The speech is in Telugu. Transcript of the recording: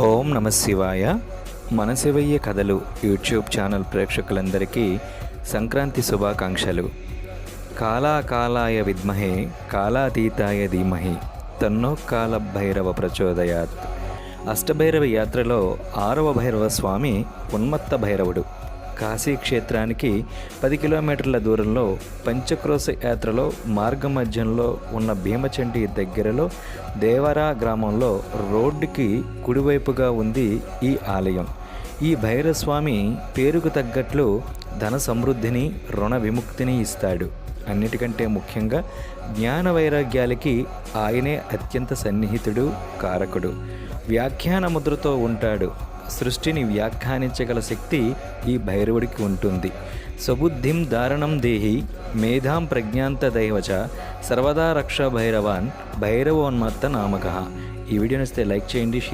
ఓం నమ శివాయ. మనసివయ్య కథలు యూట్యూబ్ ఛానల్ ప్రేక్షకులందరికీ సంక్రాంతి శుభాకాంక్షలు. కాలాకాలాయ విద్మహే కాలాతీతాయ ధీమహి తన్నో కాల భైరవ ప్రచోదయాత్. అష్టభైరవ యాత్రలో ఆరవ భైరవ స్వామి ఉన్మత్త భైరవుడు. కాశీ క్షేత్రానికి పది కిలోమీటర్ల దూరంలో పంచక్రోశ యాత్రలో మార్గమధ్యంలో ఉన్న భీమచండి దగ్గరలో దేవరా గ్రామంలో రోడ్డుకి కుడివైపుగా ఉంది ఈ ఆలయం. ఈ భైరస్వామి పేరుకు తగ్గట్లు ధన సమృద్ధిని రుణ విముక్తిని ఇస్తాడు. అన్నిటికంటే ముఖ్యంగా జ్ఞాన వైరాగ్యాలకి ఆయనే అత్యంత సన్నిహితుడు కారకుడు. వ్యాఖ్యాన ముద్రతో ఉంటాడు. సృష్టిని వ్యాఖ్యానించగల శక్తి ఈ భైరవుడికి ఉంటుంది. సబుద్ధిం దారణం దేహి మేధాం ప్రజ్ఞాంత దైవచ సర్వదా రక్ష భైరవాన్ భైరవోన్మత్త నామక. ఈ వీడియో నచ్చితే లైక్ చేయండి షేర్